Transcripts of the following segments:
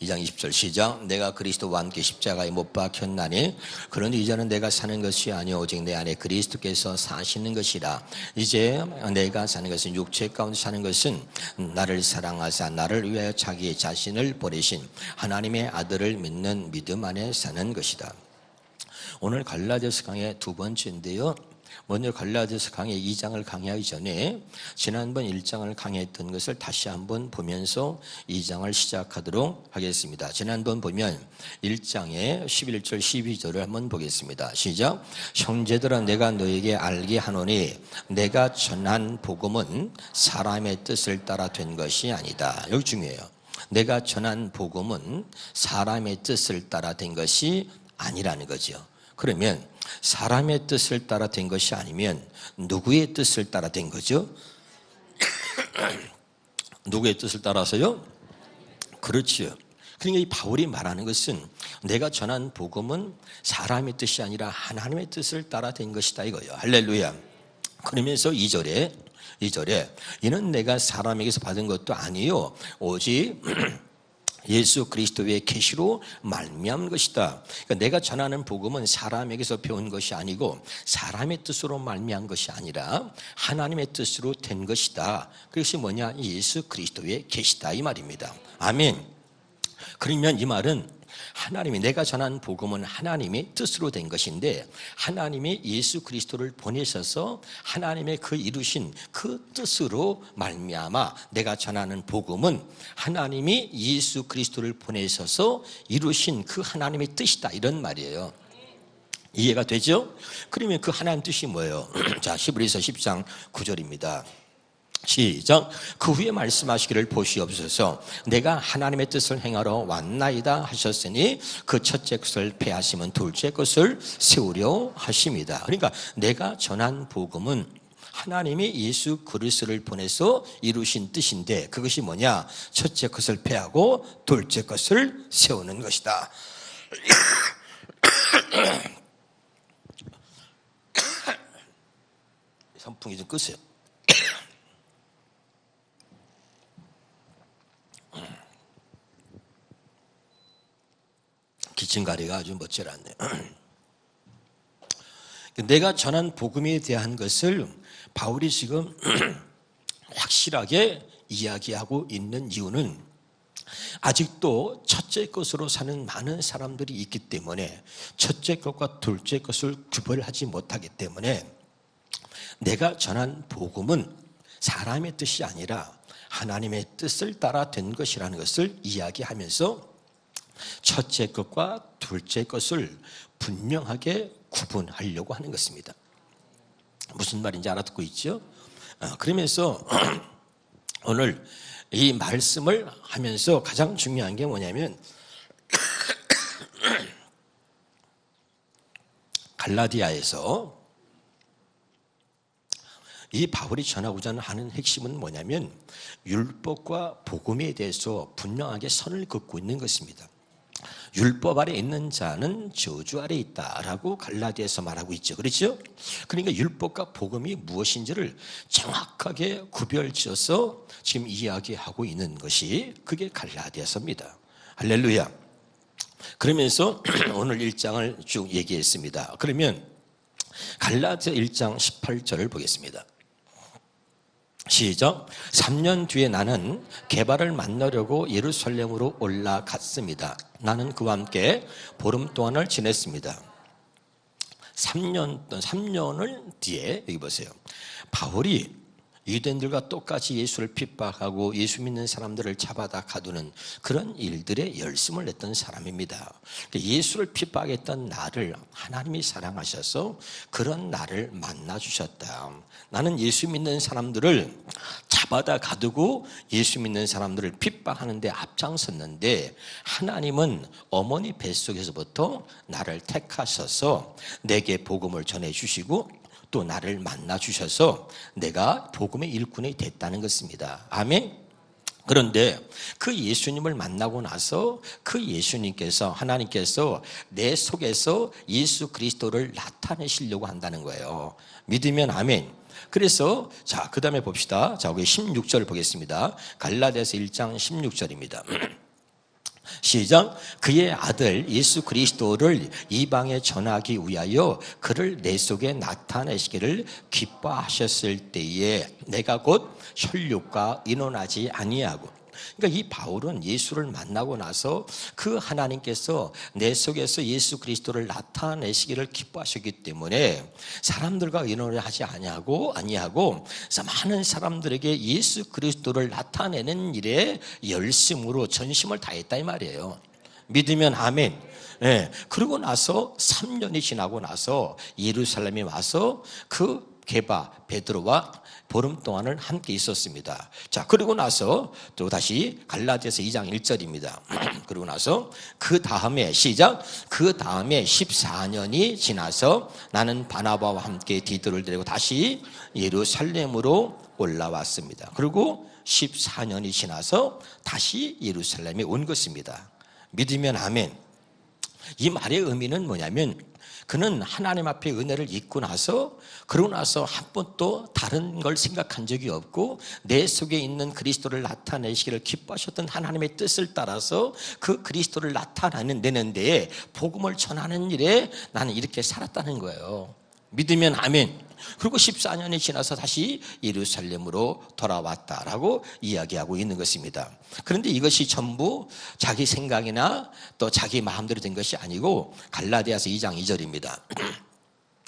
2장 20절 시작. 내가 그리스도와 함께 십자가에 못 박혔나니 그런데 이제는 내가 사는 것이 아니오 오직 내 안에 그리스도께서 사시는 것이라. 이제 내가 사는 것은 육체 가운데 사는 것은 나를 사랑하사 나를 위하여 자기 자신을 버리신 하나님의 아들을 믿는 믿음 안에 사는 것이다. 오늘 갈라디아서 강의 두 번째인데요 먼저 갈라디아서 강의 2장을 강의하기 전에 지난번 1장을 강의했던 것을 다시 한번 보면서 2장을 시작하도록 하겠습니다. 지난번 보면 1장의 11절 12절을 한번 보겠습니다. 시작. 형제들아 내가 너에게 알게 하노니 내가 전한 복음은 사람의 뜻을 따라 된 것이 아니다. 여기 중요해요. 내가 전한 복음은 사람의 뜻을 따라 된 것이 아니라는 거죠. 그러면 사람의 뜻을 따라 된 것이 아니면 누구의 뜻을 따라 된 거죠? 누구의 뜻을 따라서요? 그렇지요. 그러니까 이 바울이 말하는 것은 내가 전한 복음은 사람의 뜻이 아니라 하나님의 뜻을 따라 된 것이다 이거예요. 할렐루야. 그러면서 2절에 2절에 이는 내가 사람에게서 받은 것도 아니요 오직 예수 그리스도의 계시로 말미암은 것이다. 그러니까 내가 전하는 복음은 사람에게서 배운 것이 아니고 사람의 뜻으로 말미암은 것이 아니라 하나님의 뜻으로 된 것이다. 그것이 뭐냐? 예수 그리스도의 계시다 이 말입니다. 아멘. 그러면 이 말은 하나님이 내가 전한 복음은 하나님의 뜻으로 된 것인데 하나님이 예수 그리스도를 보내셔서 하나님의 그 이루신 그 뜻으로 말미암아 내가 전하는 복음은 하나님이 예수 그리스도를 보내셔서 이루신 그 하나님의 뜻이다 이런 말이에요. 이해가 되죠? 그러면 그 하나님 뜻이 뭐예요? 자, 히브리서 10장 9절입니다. 시작. 그 후에 말씀하시기를 보시옵소서. 내가 하나님의 뜻을 행하러 왔나이다 하셨으니 그 첫째 것을 패하시면 둘째 것을 세우려 하십니다. 그러니까 내가 전한 복음은 하나님이 예수 그리스도를 보내서 이루신 뜻인데 그것이 뭐냐? 첫째 것을 패하고 둘째 것을 세우는 것이다. 선풍기 좀 끄세요. 기침가리가 아주 멋지라네요. 내가 전한 복음에 대한 것을 바울이 지금 확실하게 이야기하고 있는 이유는 아직도 첫째 것으로 사는 많은 사람들이 있기 때문에 첫째 것과 둘째 것을 구별하지 못하기 때문에 내가 전한 복음은 사람의 뜻이 아니라 하나님의 뜻을 따라 된 것이라는 것을 이야기하면서 첫째 것과 둘째 것을 분명하게 구분하려고 하는 것입니다. 무슨 말인지 알아듣고 있죠? 아, 그러면서 오늘 이 말씀을 하면서 가장 중요한 게 뭐냐면 갈라디아에서 이 바울이 전하고자 하는 핵심은 뭐냐면 율법과 복음에 대해서 분명하게 선을 긋고 있는 것입니다. 율법 아래 있는 자는 저주 아래 있다라고 갈라디아서 말하고 있죠. 그렇죠? 그러니까 율법과 복음이 무엇인지를 정확하게 구별지어서 지금 이야기하고 있는 것이 그게 갈라디아서입니다. 할렐루야. 그러면서 오늘 1장을 쭉 얘기했습니다. 그러면 갈라디아 1장 18절을 보겠습니다. 시작. 3년 뒤에 나는 개발을 만나려고 예루살렘으로 올라갔습니다. 나는 그와 함께 보름 동안을 지냈습니다. 3년, 3년을 뒤에, 여기 보세요. 바울이 유대인들과 똑같이 예수를 핍박하고 예수 믿는 사람들을 잡아다 가두는 그런 일들에 열심을 냈던 사람입니다. 그러니까 예수를 핍박했던 나를 하나님이 사랑하셔서 그런 나를 만나 주셨다. 나는 예수 믿는 사람들을 잡아다 가두고 예수 믿는 사람들을 핍박하는데 앞장섰는데 하나님은 어머니 뱃속에서부터 나를 택하셔서 내게 복음을 전해 주시고 또 나를 만나 주셔서 내가 복음의 일꾼이 됐다는 것입니다. 아멘. 그런데 그 예수님을 만나고 나서 그 예수님께서 하나님께서 내 속에서 예수 그리스도를 나타내시려고 한다는 거예요. 믿으면 아멘. 그래서 자, 그 다음에 봅시다. 자, 우리 16절 보겠습니다. 갈라디아서 1장 16절입니다. 시작. 그의 아들 예수 그리스도를 이방에 전하기 위하여 그를 내 속에 나타내시기를 기뻐하셨을 때에 내가 곧 혈육과 인원하지 아니하고 그러니까 이 바울은 예수를 만나고 나서 그 하나님께서 내 속에서 예수 그리스도를 나타내시기를 기뻐하셨기 때문에 사람들과 의논을 하지 아니하고 아니하고 많은 사람들에게 예수 그리스도를 나타내는 일에 열심으로 전심을 다했다 이 말이에요. 믿으면 아멘. 예. 그러고 나서 3년이 지나고 나서 예루살렘에 와서 그 게바 베드로와 보름 동안을 함께 있었습니다. 자, 그리고 나서 또 다시 갈라디아서 2장 1절입니다. 그리고 나서 그 다음에 시작 그 다음에 14년이 지나서 나는 바나바와 함께 디도를 데리고 다시 예루살렘으로 올라왔습니다. 그리고 14년이 지나서 다시 예루살렘에 온 것입니다. 믿으면 아멘. 이 말의 의미는 뭐냐면 그는 하나님 앞에 은혜를 잊고 나서 그러고 나서 한 번도 다른 걸 생각한 적이 없고 내 속에 있는 그리스도를 나타내시기를 기뻐하셨던 하나님의 뜻을 따라서 그 그리스도를 나타내는 데에 복음을 전하는 일에 나는 이렇게 살았다는 거예요. 믿으면 아멘. 그리고 14년이 지나서 다시 예루살렘으로 돌아왔다라고 이야기하고 있는 것입니다. 그런데 이것이 전부 자기 생각이나 또 자기 마음대로 된 것이 아니고 갈라디아서 2장 2절입니다.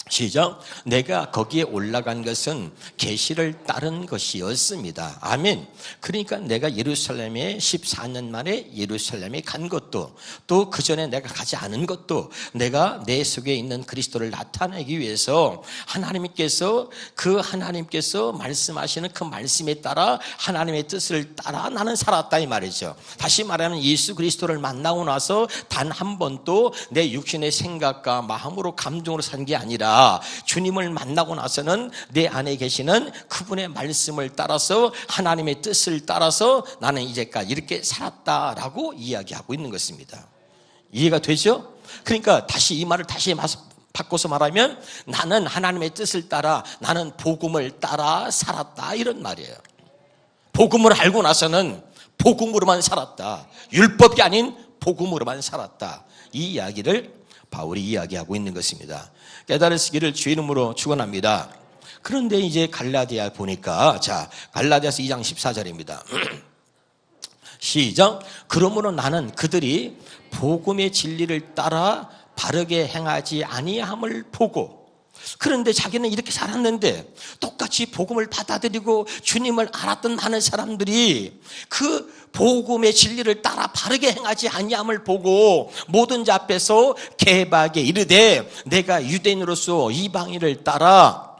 시작. 내가 거기에 올라간 것은 계시를 따른 것이었습니다. 아멘. 그러니까 내가 예루살렘에 14년 만에 예루살렘에 간 것도 또 그 전에 내가 가지 않은 것도 내가 내 속에 있는 그리스도를 나타내기 위해서 하나님께서 그 하나님께서 말씀하시는 그 말씀에 따라 하나님의 뜻을 따라 나는 살았다 이 말이죠. 다시 말하면 예수 그리스도를 만나고 나서 단 한 번도 내 육신의 생각과 마음으로 감정으로 산 게 아니라 주님을 만나고 나서는 내 안에 계시는 그분의 말씀을 따라서 하나님의 뜻을 따라서 나는 이제까지 이렇게 살았다라고 이야기하고 있는 것입니다. 이해가 되죠? 그러니까 다시 이 말을 다시 바꿔서 말하면 나는 하나님의 뜻을 따라 나는 복음을 따라 살았다 이런 말이에요. 복음을 알고 나서는 복음으로만 살았다. 율법이 아닌 복음으로만 살았다. 이 이야기를 바울이 이야기하고 있는 것입니다. 깨달으시기를 주 이름으로 축원합니다. 그런데 이제 갈라디아 보니까 자 갈라디아서 2장 14절입니다. 시작. 그러므로 나는 그들이 복음의 진리를 따라 바르게 행하지 아니함을 보고 그런데 자기는 이렇게 살았는데 똑같이 복음을 받아들이고 주님을 알았던 많은 사람들이 그 복음의 진리를 따라 바르게 행하지 아니함을 보고 모든 자 앞에서 개박에 이르되 내가 유대인으로서 이방인을 따라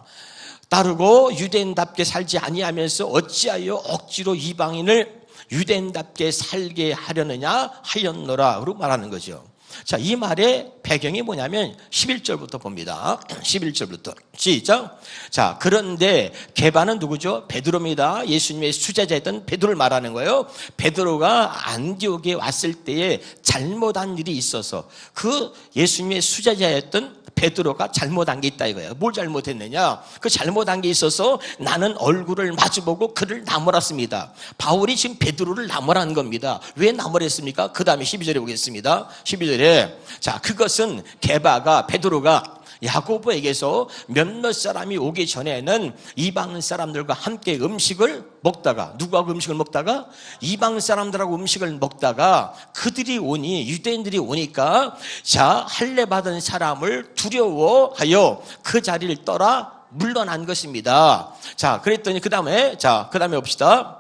따르고 유대인답게 살지 아니하면서 어찌하여 억지로 이방인을 유대인답게 살게 하려느냐 하였노라 로 말하는 거죠. 자, 이 말의 배경이 뭐냐면 11절부터 봅니다. 11절부터. 시작. 자, 그런데 개바는 누구죠? 베드로입니다. 예수님의 수제자였던 베드로를 말하는 거예요. 베드로가 안디옥에 왔을 때에 잘못한 일이 있어서 그 예수님의 수제자였던 베드로가 잘못한 게 있다 이거예요. 뭘 잘못했느냐? 그 잘못한 게 있어서 나는 얼굴을 마주보고 그를 나무랐습니다. 바울이 지금 베드로를 나무란 겁니다. 왜 나무랬습니까? 그 다음에 12절에 보겠습니다. 12절에 자 그것은 게바가 베드로가 야고보에게서 몇몇 사람이 오기 전에는 이방 사람들과 함께 음식을 먹다가 누구하고 음식을 먹다가 이방 사람들하고 음식을 먹다가 그들이 오니 유대인들이 오니까 자 할례 받은 사람을 두려워하여 그 자리를 떠나 물러난 것입니다. 자, 그랬더니 그 다음에 자, 그 다음에 봅시다.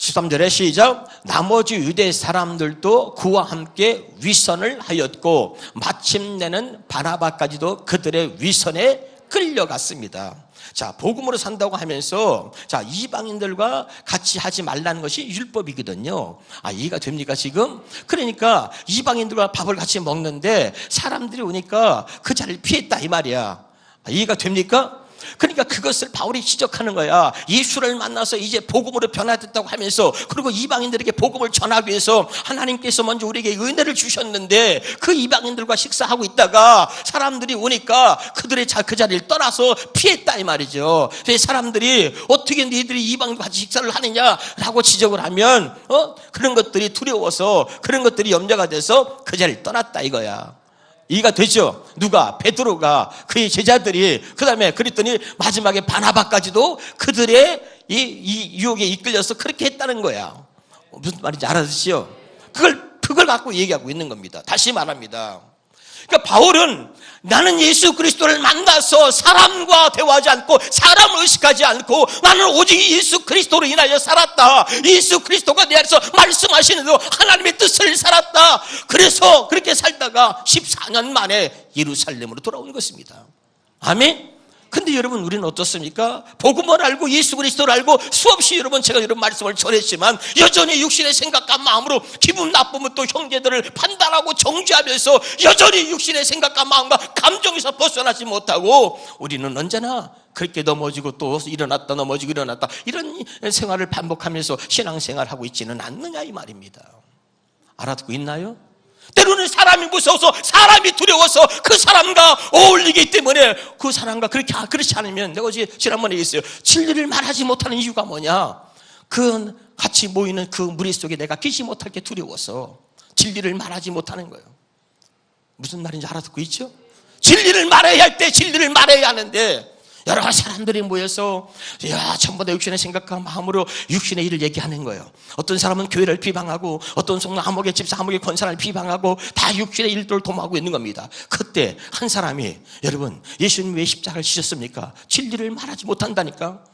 13절에 시작. 나머지 유대 사람들도 그와 함께 위선을 하였고 마침내는 바나바까지도 그들의 위선에 끌려갔습니다. 자, 복음으로 산다고 하면서 자, 이방인들과 같이 하지 말라는 것이 율법이거든요. 아, 이해가 됩니까, 지금? 그러니까 이방인들과 밥을 같이 먹는데 사람들이 오니까 그 자리를 피했다 이 말이야. 아, 이해가 됩니까? 그러니까 그것을 바울이 지적하는 거야. 예수를 만나서 이제 복음으로 변화됐다고 하면서 그리고 이방인들에게 복음을 전하기 위해서 하나님께서 먼저 우리에게 은혜를 주셨는데 그 이방인들과 식사하고 있다가 사람들이 오니까 그들의 자, 그 자리를 떠나서 피했다 이 말이죠. 그래서 사람들이 어떻게 너희들이 이방인과 같이 식사를 하느냐라고 지적을 하면 어? 그런 것들이 두려워서 그런 것들이 염려가 돼서 그 자리를 떠났다 이거야. 이해가 되죠? 누가? 베드로가 그의 제자들이 그 다음에 그랬더니 마지막에 바나바까지도 그들의 이, 이 유혹에 이끌려서 그렇게 했다는 거야. 무슨 말인지 알아듣지요? 그걸 그걸 갖고 얘기하고 있는 겁니다. 다시 말합니다. 그러니까 바울은 나는 예수 그리스도를 만나서 사람과 대화하지 않고 사람을 의식하지 않고 나는 오직 예수 그리스도로 인하여 살았다. 예수 그리스도가 내 안에서 말씀하시는 대로 하나님의 뜻을 살았다. 그래서 그렇게 살다가 14년 만에 예루살렘으로 돌아온 것입니다. 아멘. 근데 여러분 우리는 어떻습니까? 복음을 알고 예수 그리스도를 알고 수없이 여러분 제가 이런 말씀을 전했지만 여전히 육신의 생각과 마음으로 기분 나쁘면 또 형제들을 판단하고 정죄하면서 여전히 육신의 생각과 마음과 감정에서 벗어나지 못하고 우리는 언제나 그렇게 넘어지고 또 일어났다 넘어지고 일어났다 이런 생활을 반복하면서 신앙생활하고 있지는 않느냐 이 말입니다. 알아듣고 있나요? 때로는 사람이 무서워서 사람이 두려워서 그 사람과 어울리기 때문에 그 사람과 그렇게 그렇지 않으면 내가 어제 지난번에 얘기했어요. 진리를 말하지 못하는 이유가 뭐냐? 그 같이 모이는 그 무리 속에 내가 끼지 못할 게 두려워서 진리를 말하지 못하는 거예요. 무슨 말인지 알아듣고 있죠? 진리를 말해야 할 때 진리를 말해야 하는데 여러 사람들이 모여서 야 전부 다 육신의 생각과 마음으로 육신의 일을 얘기하는 거예요. 어떤 사람은 교회를 비방하고 어떤 성도 암흑의 집사 암흑의 권사를 비방하고 다 육신의 일들을 도모하고 있는 겁니다. 그때 한 사람이 여러분 예수님 왜 십자가를 지셨습니까? 진리를 말하지 못한다니까.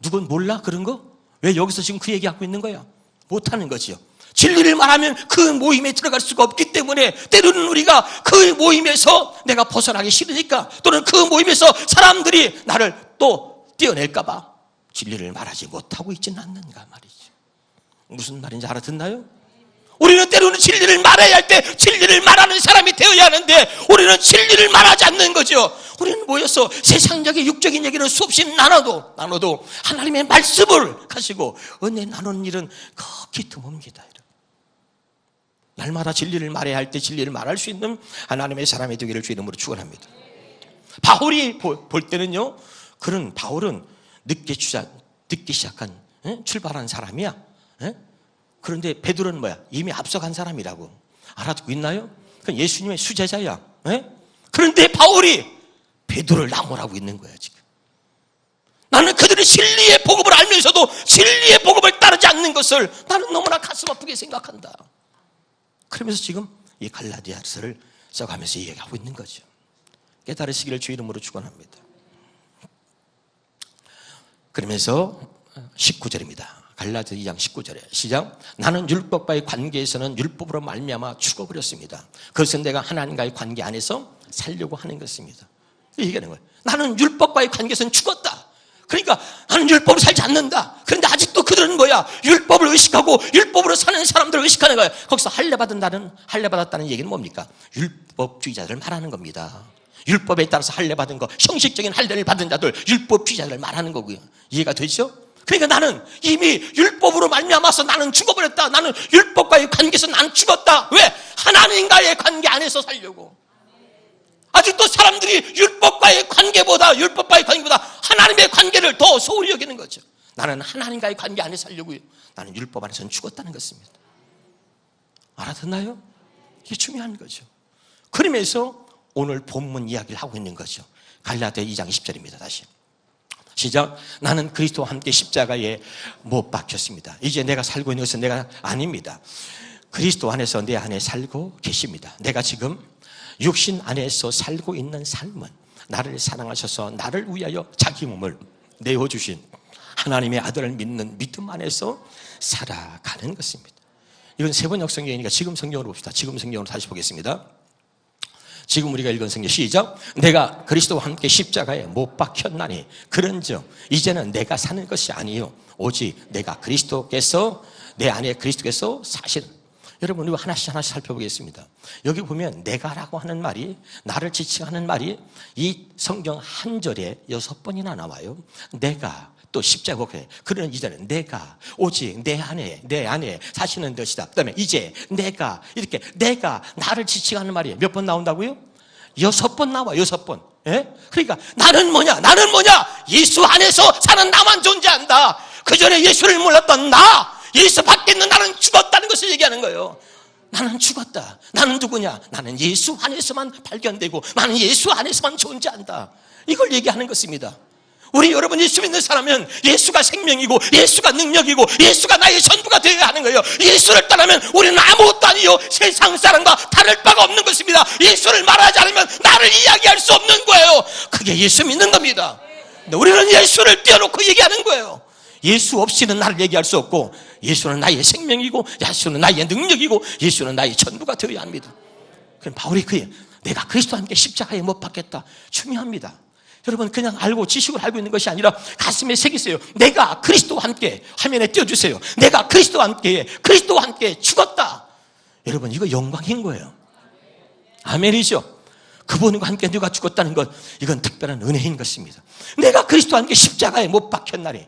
누군 몰라 그런 거? 왜 여기서 지금 그 얘기하고 있는 거야? 못하는 거지요. 진리를 말하면 그 모임에 들어갈 수가 없기 때문에 때로는 우리가 그 모임에서 내가 벗어나기 싫으니까 또는 그 모임에서 사람들이 나를 또 띄어낼까봐 진리를 말하지 못하고 있지는 않는가 말이죠. 무슨 말인지 알아듣나요? 우리는 때로는 진리를 말해야 할 때 진리를 말하는 사람이 되어야 하는데 우리는 진리를 말하지 않는 거죠. 우리는 모여서 세상적인 육적인 얘기를 수없이 나눠도 나눠도 하나님의 말씀을 가지고 은혜 나누는 일은 극히 드뭅니다. 날마다 진리를 말해야 할 때 진리를 말할 수 있는 하나님의 사람이 되기를 주 이름으로 축원합니다. 바울이 볼 때는요. 그런 바울은 늦게 주자 늦게 시작한 에? 출발한 사람이야. 에? 그런데 베드로는 뭐야? 이미 앞서간 사람이라고 알아듣고 있나요? 그 예수님의 수제자야. 에? 그런데 바울이 베드로를 나무라고 있는 거야 지금. 나는 그들의 진리의 복음을 알면서도 진리의 복음을 따르지 않는 것을 나는 너무나 가슴 아프게 생각한다. 그러면서 지금 이 갈라디아서를 써가면서 이야기하고 있는 거죠. 깨달으시기를 주 이름으로 축원합니다. 그러면서 19절입니다. 갈라디아 2장 19절에 시작 나는 율법과의 관계에서는 율법으로 말미암아 죽어버렸습니다. 그것은 내가 하나님과의 관계 안에서 살려고 하는 것입니다. 얘기하는 거예요. 나는 율법과의 관계에서는 죽었다. 그러니까 나는 율법을 살지 않는다. 그런데 아직 도 그들은 뭐야? 율법을 의식하고 율법으로 사는 사람들을 의식하는 거야. 거기서 할례 받은다는 할례 받았다는 얘기는 뭡니까? 율법주의자들을 말하는 겁니다. 율법에 따라서 할례 받은 거, 형식적인 할례를 받은 자들, 율법주의자들을 말하는 거고요. 이해가 되죠? 그러니까 나는 이미 율법으로 말미암아서 나는 죽어버렸다. 나는 율법과의 관계에서 나는 죽었다. 왜? 하나님과의 관계 안에서 살려고. 아직도 사람들이 율법과의 관계보다 율법과의 관계보다 하나님의 관계를 더 소홀히 여기는 거죠. 나는 하나님과의 관계 안에 살려고요. 나는 율법 안에서는 죽었다는 것입니다. 알아듣나요? 이게 중요한 거죠. 그러면서 오늘 본문 이야기를 하고 있는 거죠. 갈라디아 2장 20절입니다. 다시. 시작. 나는 그리스도와 함께 십자가에 못 박혔습니다. 이제 내가 살고 있는 것은 내가 아닙니다. 그리스도 안에서 내 안에 살고 계십니다. 내가 지금 육신 안에서 살고 있는 삶은 나를 사랑하셔서 나를 위하여 자기 몸을 내어 주신 하나님의 아들을 믿는 믿음 안에서 살아가는 것입니다. 이건 세 번역 성경이니까 지금 성경으로 봅시다. 지금 성경으로 다시 보겠습니다. 지금 우리가 읽은 성경 시작. 내가 그리스도와 함께 십자가에 못 박혔나니 그런즉 이제는 내가 사는 것이 아니요 오직 내가 그리스도께서 내 안에 그리스도께서 사실 여러분, 이거 하나씩 하나씩 살펴보겠습니다. 여기 보면 내가라고 하는 말이, 나를 지칭하는 말이 이 성경 한 절에 여섯 번이나 나와요. 내가, 또 십자가 그 그런 이제는 내가 오직 내 안에 내 안에 사시는 것이다. 그다음에 이제 내가 이렇게 내가 나를 지칭하는 말이 몇 번 나온다고요? 여섯 번 나와 여섯 번. 예? 그러니까 나는 뭐냐? 나는 뭐냐? 예수 안에서 사는 나만 존재한다. 그 전에 예수를 몰랐던 나, 예수 밖에 있는 나는 죽었다는 것을 얘기하는 거예요. 나는 죽었다. 나는 누구냐? 나는 예수 안에서만 발견되고 나는 예수 안에서만 존재한다. 이걸 얘기하는 것입니다. 우리 여러분 예수 믿는 사람은 예수가 생명이고 예수가 능력이고 예수가 나의 전부가 되어야 하는 거예요. 예수를 떠나면 우리는 아무것도 아니요. 세상 사람과 다를 바가 없는 것입니다. 예수를 말하지 않으면 나를 이야기할 수 없는 거예요. 그게 예수 믿는 겁니다. 우리는 예수를 떼어놓고 얘기하는 거예요. 예수 없이는 나를 얘기할 수 없고 예수는 나의 생명이고 예수는 나의 능력이고 예수는 나의 전부가 되어야 합니다. 그럼 바울이 그에 내가 그리스도와 함께 십자가에 못 박겠다. 중요합니다. 여러분 그냥 알고 지식을 알고 있는 것이 아니라 가슴에 새기세요. 내가 그리스도와 함께 화면에 띄워주세요. 내가 그리스도와 함께 그리스도와 함께 죽었다. 여러분 이거 영광인 거예요. 아멘이죠. 그분과 함께 누가 죽었다는 것 이건 특별한 은혜인 것입니다. 내가 그리스도와 함께 십자가에 못 박혔나니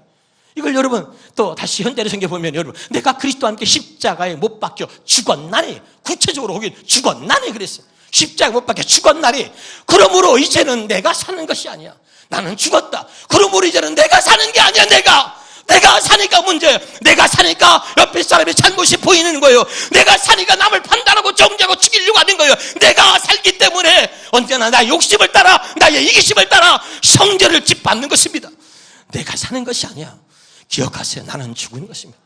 이걸 여러분 또 다시 현대의 성경 보면 여러분 내가 그리스도와 함께 십자가에 못 박혀 죽었나니 구체적으로 거기 죽었나니 그랬어요. 십자가에 못 박혀 죽었나니 그러므로 이제는 내가 사는 것이 아니야. 나는 죽었다. 그러므로 이제는 내가 사는 게 아니야. 내가 내가 사니까 문제. 내가 사니까 옆에 사람의 잘못이 보이는 거예요. 내가 사니까 남을 판단하고 정죄하고 죽이려고 하는 거예요. 내가 살기 때문에 언제나 나의 욕심을 따라 나의 이기심을 따라 성전을 짓밟는 것입니다. 내가 사는 것이 아니야. 기억하세요. 나는 죽은 것입니다.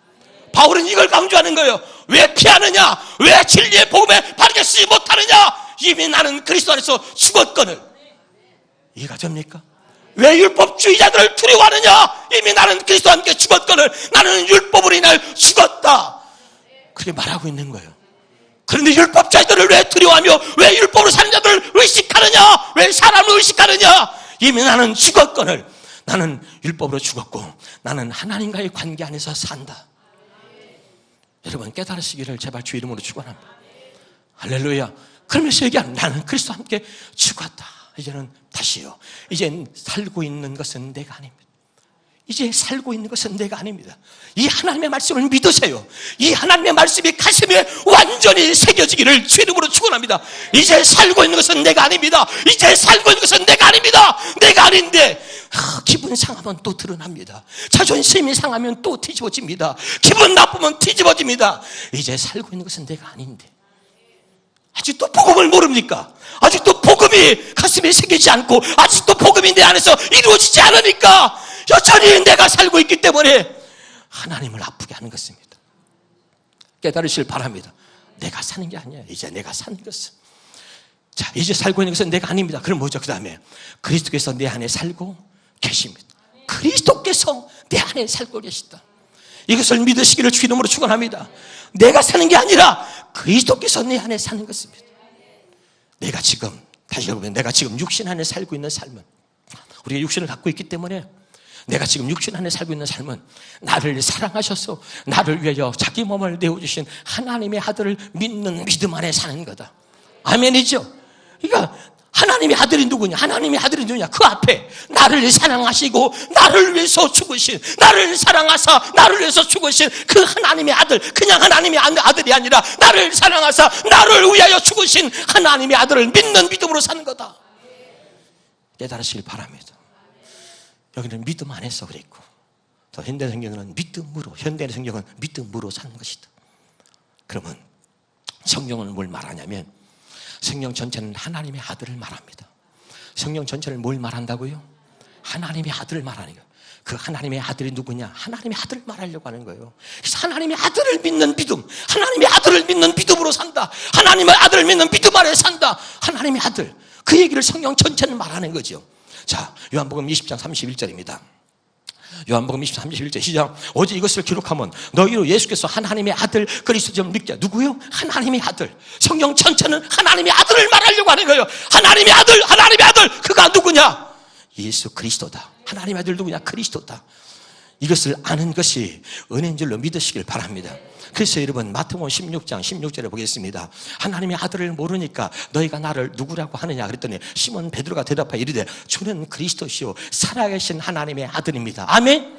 바울은 이걸 강조하는 거예요. 왜 피하느냐? 왜 진리의 복음에 바르게 쓰지 못하느냐? 이미 나는 그리스도 안에서 죽었거늘. 이해가 됩니까? 왜 율법주의자들을 두려워하느냐? 이미 나는 그리스도와 함께 죽었거늘 나는 율법으로 인하여 죽었다. 그렇게 말하고 있는 거예요. 그런데 율법자들을 왜 두려워하며 왜 율법으로 사는 자들을 의식하느냐? 왜 사람을 의식하느냐? 이미 나는 죽었거늘 나는 율법으로 죽었고 나는 하나님과의 관계 안에서 산다. 여러분 깨달으시기를 제발 주 이름으로 축원합니다. 할렐루야. 그러면서 얘기하는 나는 그리스도와 함께 죽었다. 이제는 다시요. 이제 살고 있는 것은 내가 아닙니다. 이제 살고 있는 것은 내가 아닙니다. 이 하나님의 말씀을 믿으세요. 이 하나님의 말씀이 가슴에 완전히 새겨지기를 주 이름으로 축원합니다. 이제 살고 있는 것은 내가 아닙니다. 이제 살고 있는 것은 내가 아닙니다. 내가 아닌데 아, 기분 상하면 또 드러납니다. 자존심이 상하면 또 뒤집어집니다. 기분 나쁘면 뒤집어집니다. 이제 살고 있는 것은 내가 아닌데 아직도 복음을 모릅니까? 아직도 복음이 가슴에 새기지 않고 아직도 복음이 내 안에서 이루어지지 않으니까 여전히 내가 살고 있기 때문에 하나님을 아프게 하는 것입니다. 깨달으실 바랍니다. 내가 사는 게 아니야. 이제 내가 사는 것은. 자, 이제 살고 있는 것은 내가 아닙니다. 그럼 뭐죠? 그 다음에 그리스도께서 내 안에 살고 계십니다. 그리스도께서 내 안에 살고 계시다. 이것을 믿으시기를 주 이름으로 축원합니다. 내가 사는 게 아니라 그리스도께서 내 안에 사는 것입니다. 내가 지금 다시 여러분 내가 지금 육신 안에 살고 있는 삶은 우리가 육신을 갖고 있기 때문에 내가 지금 육신 안에 살고 있는 삶은 나를 사랑하셔서 나를 위하여 자기 몸을 내어주신 하나님의 아들을 믿는 믿음 안에 사는 거다. 아멘이죠? 그러니까 하나님의 아들이 누구냐? 하나님의 아들이 누구냐? 그 앞에 나를 사랑하시고 나를 위해서 죽으신 나를 사랑하사 나를 위해서 죽으신 그 하나님의 아들 그냥 하나님의 아들이 아니라 나를 사랑하사 나를 위하여 죽으신 하나님의 아들을 믿는 믿음으로 사는 거다. 깨달으시길 바랍니다. 여기는 믿음 안에서 그랬고 또 현대 성경은 믿음으로 현대 성경은 믿음으로 사는 것이다. 그러면 성경은 뭘 말하냐면 성경 전체는 하나님의 아들을 말합니다. 성경 전체를 뭘 말한다고요? 하나님의 아들을 말하는 거예요. 그 하나님의 아들이 누구냐? 하나님의 아들을 말하려고 하는 거예요. 그래서 하나님의 아들을 믿는 믿음, 하나님의 아들을 믿는 믿음으로 산다. 하나님의 아들을 믿는 믿음 아래 산다. 하나님의 아들. 그 얘기를 성경 전체는 말하는 거죠. 자, 요한복음 20장 31절입니다. 요한복음 23, 31절 시작. 어제 이것을 기록하면 너희로 예수께서 하나님의 아들 그리스도를 믿게 누구요? 하나님의 아들. 성경 전체는 하나님의 아들을 말하려고 하는 거예요. 하나님의 아들, 하나님의 아들. 그가 누구냐? 예수 그리스도다. 하나님의 아들 누구냐? 그리스도다. 이것을 아는 것이 은혜인 줄로 믿으시길 바랍니다. 그래서 여러분 마태복음 16장 16절에 보겠습니다. 하나님의 아들을 모르니까 너희가 나를 누구라고 하느냐 그랬더니 시몬 베드로가 대답하여 이르되 주는 그리스도시요 살아계신 하나님의 아들입니다. 아멘.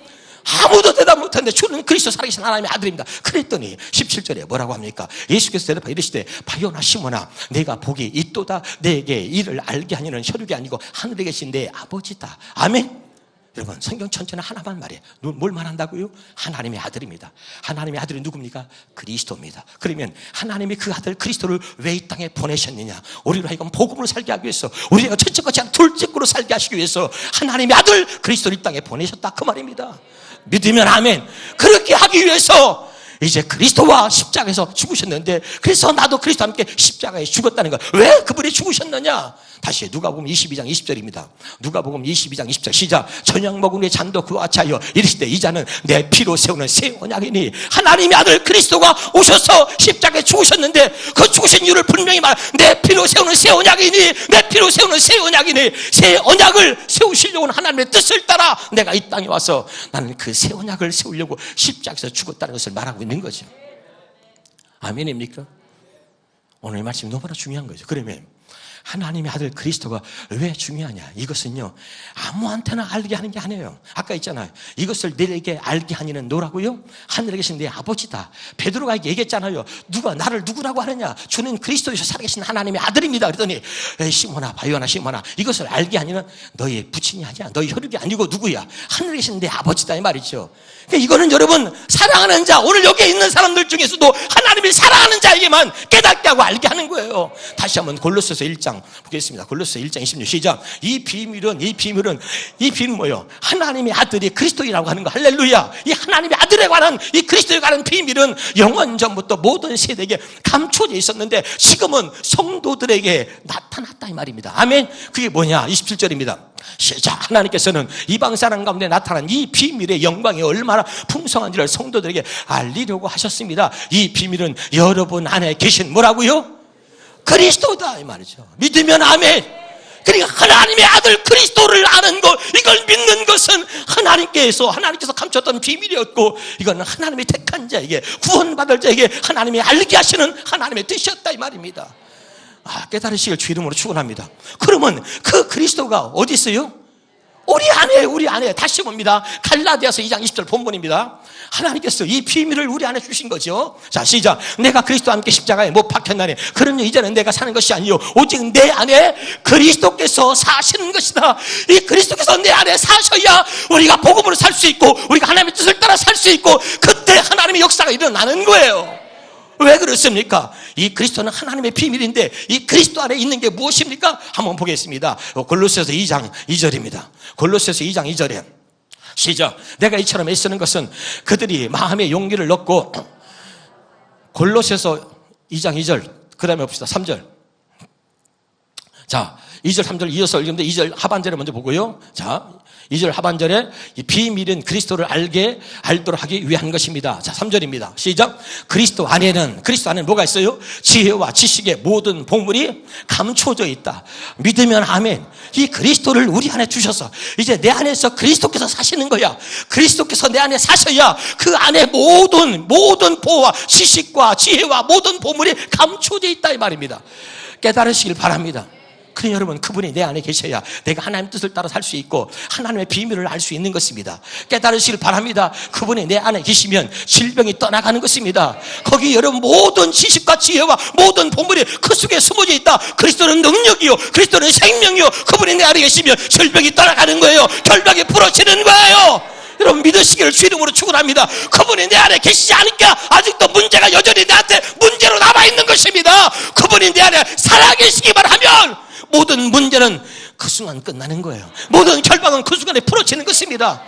아무도 대답 못했는데 주는 그리스도 살아계신 하나님의 아들입니다. 그랬더니 17절에 뭐라고 합니까? 예수께서 대답하여 이르시되 바요나 시몬아 내가 복이 있도다 내게 이를 알게 하니는 혈육이 아니고 하늘에 계신 내 아버지다. 아멘. 여러분 성경 전체는 하나만 말해. 뭘 말한다고요? 하나님의 아들입니다. 하나님의 아들이 누굽니까? 그리스도입니다. 그러면 하나님이 그 아들 그리스도를 왜 이 땅에 보내셨느냐? 우리로 하여금 복음으로 살게 하기 위해서 우리가 첫째 것이 아니라 둘째 거로 살게 하시기 위해서 하나님의 아들 그리스도를 이 땅에 보내셨다 그 말입니다. 믿으면 아멘. 그렇게 하기 위해서 이제 그리스도와 십자가에서 죽으셨는데 그래서 나도 그리스도와 함께 십자가에 죽었다는 거야. 왜 그분이 죽으셨느냐? 다시 누가복음 22장 20절입니다. 누가복음 22장 20절 시작. 저녁 먹은 의 잔도 그와 차여 이르시되 이 잔은 내 피로 세우는 새 언약이니 하나님의 아들 그리스도가 오셔서 십자가에 죽으셨는데 그 죽으신 이유를 분명히 말. 내 피로 세우는 새 언약이니 내 피로 세우는 새 언약이니 새 언약을 세우시려고 하나님의 뜻을 따라 내가 이 땅에 와서 나는 그 새 언약을 세우려고 십자가에서 죽었다는 것을 말하고 있는 거죠. 아멘입니까? 오늘 말씀 너무나 중요한 거죠. 그러면 하나님의 아들 그리스도가 왜 중요하냐? 이것은요, 아무한테나 알게 하는 게 아니에요. 아까 있잖아요. 이것을 내게 알게 하니는 너라고요? 하늘에 계신 내 아버지다. 베드로가 얘기했잖아요. 누가 나를 누구라고 하느냐? 주는 그리스도에서 살아계신 하나님의 아들입니다. 그랬더니, 시몬아, 바요나, 시몬아, 이것을 알게 하니는 너희 부친이 아니야. 너희 혈육이 아니고 누구야? 하늘에 계신 내 아버지다. 이 말이죠. 그러니까 이거는 여러분, 사랑하는 자, 오늘 여기에 있는 사람들 중에서도 하나님을 사랑하는 자에게만 깨닫게 하고 알게 하는 거예요. 다시 한번 골로새서 1장 보겠습니다. 골로새 1장 26 시작. 이 비밀은 이 비밀은 이 비밀은 뭐요? 하나님의 아들이 그리스도이라고 하는 거. 할렐루야. 이 하나님의 아들에 관한 이 그리스도에 관한 비밀은 영원 전부터 모든 세대에게 감춰져 있었는데 지금은 성도들에게 나타났다 이 말입니다. 아멘. 그게 뭐냐? 27절입니다. 시작 하나님께서는 이방 사람 가운데 나타난 이 비밀의 영광이 얼마나 풍성한지를 성도들에게 알리려고 하셨습니다. 이 비밀은 여러분 안에 계신 뭐라고요? 그리스도다 이 말이죠. 믿으면 아멘. 그러니까 하나님의 아들 그리스도를 아는 것, 이걸 믿는 것은 하나님께서 하나님께서 감췄던 비밀이었고, 이건 하나님의 택한 자에게 구원받을 자에게 하나님이 알게 하시는 하나님의 뜻이었다 이 말입니다. 아, 깨달으시길 주 이름으로 축원합니다. 그러면 그 그리스도가 어디 있어요? 우리 안에 우리 안에 다시 봅니다. 갈라디아서 2장 20절 본문입니다. 하나님께서 이 비밀을 우리 안에 주신 거죠. 자 시작. 내가 그리스도와 함께 십자가에 못 박혔나니 그러면 이제는 내가 사는 것이 아니요 오직 내 안에 그리스도께서 사시는 것이다. 이 그리스도께서 내 안에 사셔야 우리가 복음으로 살 수 있고 우리가 하나님의 뜻을 따라 살 수 있고 그때 하나님의 역사가 일어나는 거예요. 왜 그렇습니까? 이 그리스도는 하나님의 비밀인데 이 그리스도 안에 있는 게 무엇입니까? 한번 보겠습니다. 골로새서 2장 2절입니다. 골로새서 2장 2절에 시작. 내가 이처럼 애쓰는 것은 그들이 마음의 용기를 넣고 골로새서 2장 2절 그 다음에 봅시다. 3절. 자, 2절, 3절 이어서 읽는데 2절 하반절에 먼저 보고요. 자, 2절 하반절에 이 비밀은 그리스도를 알게 알도록 하기 위한 것입니다. 자, 3절입니다. 시작. 그리스도 안에는 그리스도 안에 뭐가 있어요? 지혜와 지식의 모든 복물이 감춰져 있다. 믿으면 아멘. 이 그리스도를 우리 안에 주셔서 이제 내 안에서 그리스도께서 사시는 거야. 그리스도께서 내 안에 사셔야 그 안에 모든 모든 보와 지식과 지혜와 모든 보물이 감춰져 있다 이 말입니다. 깨달으시길 바랍니다. 그래 여러분 그분이 내 안에 계셔야 내가 하나님 뜻을 따라 살 수 있고 하나님의 비밀을 알 수 있는 것입니다. 깨달으시길 바랍니다. 그분이 내 안에 계시면 질병이 떠나가는 것입니다. 거기 여러분 모든 지식과 지혜와 모든 보물이 그 속에 숨어져 있다. 그리스도는 능력이요, 그리스도는 생명이요. 그분이 내 안에 계시면 질병이 떠나가는 거예요. 결박이 부러지는 거예요. 여러분 믿으시기를 주 이름으로 축원합니다. 그분이 내 안에 계시지 않으니까 아직도 문제가 여전히 나한테 문제로 남아 있는 것입니다. 그분이 내 안에 살아 계시기만 하면 모든 문제는 그 순간 끝나는 거예요. 모든 결박은 그 순간에 풀어지는 것입니다.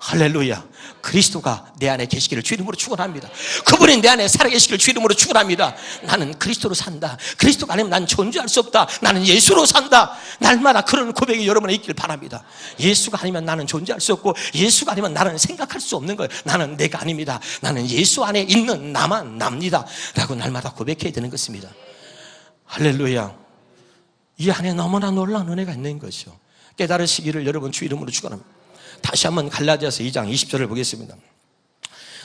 할렐루야. 그리스도가 내 안에 계시기를 주 이름으로 축원합니다. 그분이 내 안에 살아계시기를 주 이름으로 축원합니다. 나는 그리스도로 산다. 그리스도가 아니면 난 존재할 수 없다. 나는 예수로 산다. 날마다 그런 고백이 여러분에 있길 바랍니다. 예수가 아니면 나는 존재할 수 없고 예수가 아니면 나는 생각할 수 없는 거예요. 나는 내가 아닙니다. 나는 예수 안에 있는 나만 납니다. 라고 날마다 고백해야 되는 것입니다. 할렐루야. 이 안에 너무나 놀라운 은혜가 있는 것이죠. 깨달으시기를 여러분 주 이름으로 축원합니다. 다시 한번 갈라디아서 2장 20절을 보겠습니다.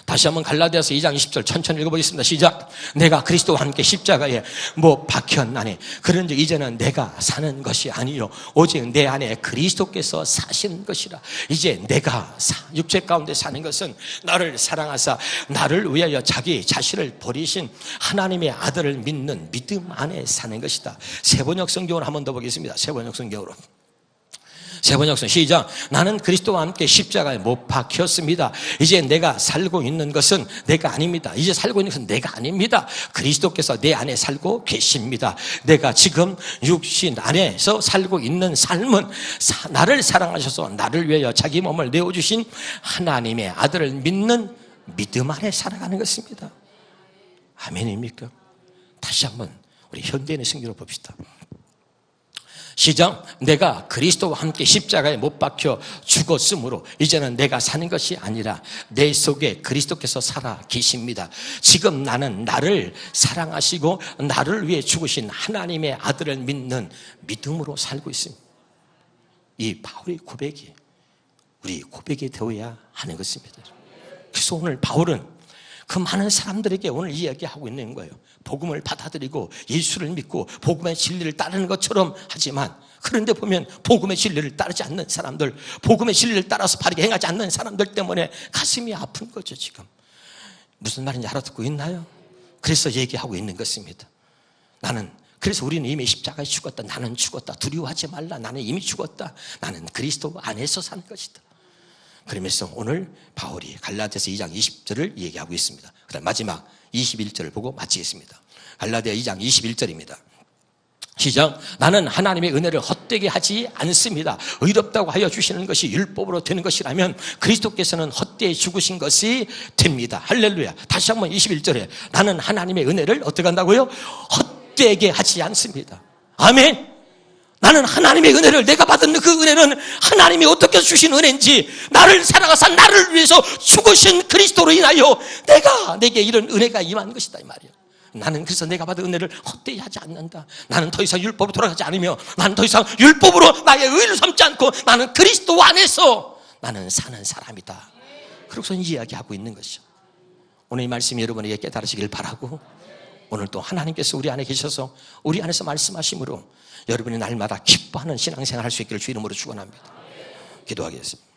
다시 한번 갈라디아서 2장 20절 천천히 읽어보겠습니다. 시작. 내가 그리스도와 함께 십자가에 못 박혔나니 그런즉 이제는 내가 사는 것이 아니요 오직 내 안에 그리스도께서 사시는 것이라. 이제 내가 사, 육체 가운데 사는 것은 나를 사랑하사 나를 위하여 자기 자신을 버리신 하나님의 아들을 믿는 믿음 안에 사는 것이다. 세번역 성경을 한번 더 보겠습니다. 세번역 성경으로. 세번역선 시작. 나는 그리스도와 함께 십자가에 못 박혔습니다. 이제 내가 살고 있는 것은 내가 아닙니다. 이제 살고 있는 것은 내가 아닙니다. 그리스도께서 내 안에 살고 계십니다. 내가 지금 육신 안에서 살고 있는 삶은 사, 나를 사랑하셔서 나를 위하여 자기 몸을 내어주신 하나님의 아들을 믿는 믿음 안에 살아가는 것입니다. 아멘입니까? 다시 한번 우리 현대인의 성경을 봅시다. 시작. 내가 그리스도와 함께 십자가에 못 박혀 죽었으므로 이제는 내가 사는 것이 아니라 내 속에 그리스도께서 살아 계십니다. 지금 나는 나를 사랑하시고 나를 위해 죽으신 하나님의 아들을 믿는 믿음으로 살고 있습니다. 이 바울의 고백이 우리 고백이 되어야 하는 것입니다. 그래서 오늘 바울은 그 많은 사람들에게 오늘 이야기하고 있는 거예요. 복음을 받아들이고 예수를 믿고 복음의 진리를 따르는 것처럼 하지만 그런데 보면 복음의 진리를 따르지 않는 사람들, 복음의 진리를 따라서 바르게 행하지 않는 사람들 때문에 가슴이 아픈 거죠, 지금. 무슨 말인지 알아듣고 있나요? 그래서 얘기하고 있는 것입니다. 나는 그래서 우리는 이미 십자가에 죽었다. 나는 죽었다. 두려워하지 말라. 나는 이미 죽었다. 나는 그리스도 안에서 산 것이다. 그러면서 오늘 바울이 갈라디아서 2장 20절을 얘기하고 있습니다. 그다음 마지막 21절을 보고 마치겠습니다. 갈라디아 2장 21절입니다. 시작. 나는 하나님의 은혜를 헛되게 하지 않습니다. 의롭다고 하여 주시는 것이 율법으로 되는 것이라면 그리스도께서는 헛되이 죽으신 것이 됩니다. 할렐루야. 다시 한번 21절에 나는 하나님의 은혜를 어떻게 한다고요? 헛되게 하지 않습니다. 아멘. 나는 하나님의 은혜를 내가 받은 그 은혜는 하나님이 어떻게 주신 은혜인지 나를 사랑하사 나를 위해서 죽으신 그리스도로 인하여 내가 내게 이런 은혜가 임한 것이다 이 말이야. 나는 그래서 내가 받은 은혜를 헛되이 하지 않는다. 나는 더 이상 율법으로 돌아가지 않으며 나는 더 이상 율법으로 나의 의를 삼지 않고 나는 그리스도 안에서 나는 사는 사람이다. 그러고서 이야기하고 있는 것이죠. 오늘 이 말씀이 여러분에게 깨달으시길 바라고 오늘 또 하나님께서 우리 안에 계셔서 우리 안에서 말씀하심으로 여러분이 날마다 기뻐하는 신앙생활 할 수 있기를 주 이름으로 축원합니다. 기도하겠습니다.